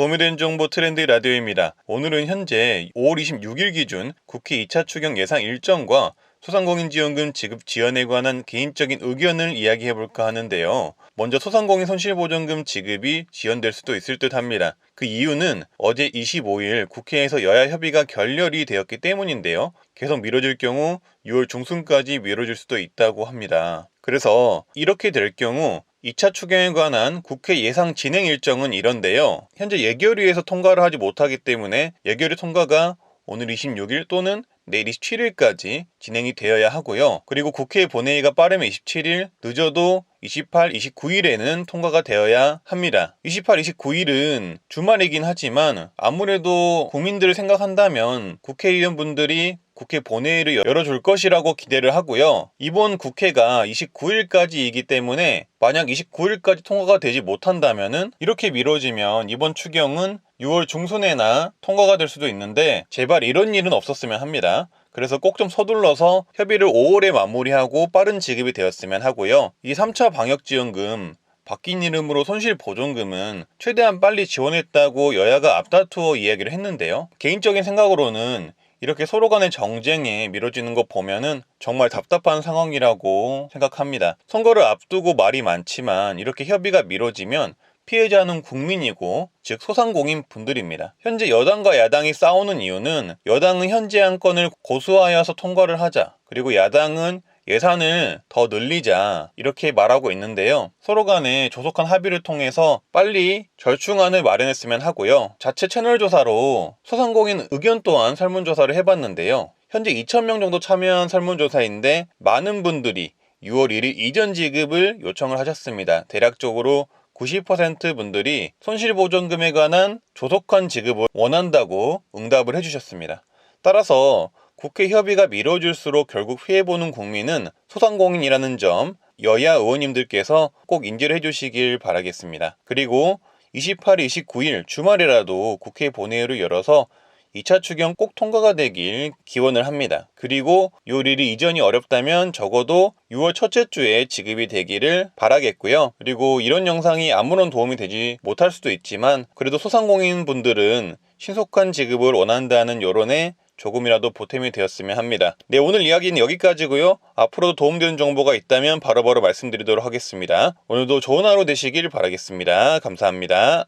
도움이 되는 정보 트렌드 라디오입니다. 오늘은 현재 5월 26일 기준 국회 2차 추경 예상 일정과 소상공인지원금 지급 지연에 관한 개인적인 의견을 이야기해볼까 하는데요. 먼저 소상공인 손실보전금 지급이 지연될 수도 있을 듯 합니다. 그 이유는 어제 25일 국회에서 여야 협의가 결렬이 되었기 때문인데요. 계속 미뤄질 경우 6월 중순까지 미뤄질 수도 있다고 합니다. 그래서 이렇게 될 경우 2차 추경에 관한 국회 예상 진행 일정은 이런데요. 현재 예결위에서 통과를 하지 못하기 때문에 예결위 통과가 오늘 26일 또는 내일 27일까지 진행이 되어야 하고요. 그리고 국회 본회의가 빠르면 27일, 늦어도 28, 29일에는 통과가 되어야 합니다. 28, 29일은 주말이긴 하지만 아무래도 국민들을 생각한다면 국회의원분들이 국회 본회의를 열어줄 것이라고 기대를 하고요. 이번 국회가 29일까지이기 때문에 만약 29일까지 통과가 되지 못한다면은 이렇게 미뤄지면 이번 추경은 6월 중순에나 통과가 될 수도 있는데 제발 이런 일은 없었으면 합니다. 그래서 꼭 좀 서둘러서 협의를 5월에 마무리하고 빠른 지급이 되었으면 하고요. 이 3차 방역지원금 바뀐 이름으로 손실보존금은 최대한 빨리 지원했다고 여야가 앞다투어 이야기를 했는데요. 개인적인 생각으로는 이렇게 서로 간의 정쟁에 미뤄지는 거 보면은 정말 답답한 상황이라고 생각합니다. 선거를 앞두고 말이 많지만 이렇게 협의가 미뤄지면 피해자는 국민이고 즉 소상공인 분들입니다. 현재 여당과 야당이 싸우는 이유는 여당은 현재 안건을 고수하여서 통과를 하자. 그리고 야당은 예산을 더 늘리자 이렇게 말하고 있는데요. 서로 간에 조속한 합의를 통해서 빨리 절충안을 마련했으면 하고요. 자체 채널 조사로 소상공인 의견 또한 설문조사를 해봤는데요. 현재 2,000명 정도 참여한 설문조사인데 많은 분들이 6월 1일 이전 지급을 요청을 하셨습니다. 대략적으로 90% 분들이 손실보전금에 관한 조속한 지급을 원한다고 응답을 해주셨습니다. 따라서 국회 협의가 미뤄질수록 결국 피해보는 국민은 소상공인이라는 점 여야 의원님들께서 꼭 인지를 해주시길 바라겠습니다. 그리고 28, 29일 주말이라도 국회 본회의를 열어서 2차 추경 꼭 통과가 되길 기원을 합니다. 그리고 요일이 이전이 어렵다면 적어도 6월 첫째 주에 지급이 되기를 바라겠고요. 그리고 이런 영상이 아무런 도움이 되지 못할 수도 있지만 그래도 소상공인 분들은 신속한 지급을 원한다는 여론에 조금이라도 보탬이 되었으면 합니다. 네, 오늘 이야기는 여기까지고요. 앞으로도 도움되는 정보가 있다면 바로바로 말씀드리도록 하겠습니다. 오늘도 좋은 하루 되시길 바라겠습니다. 감사합니다.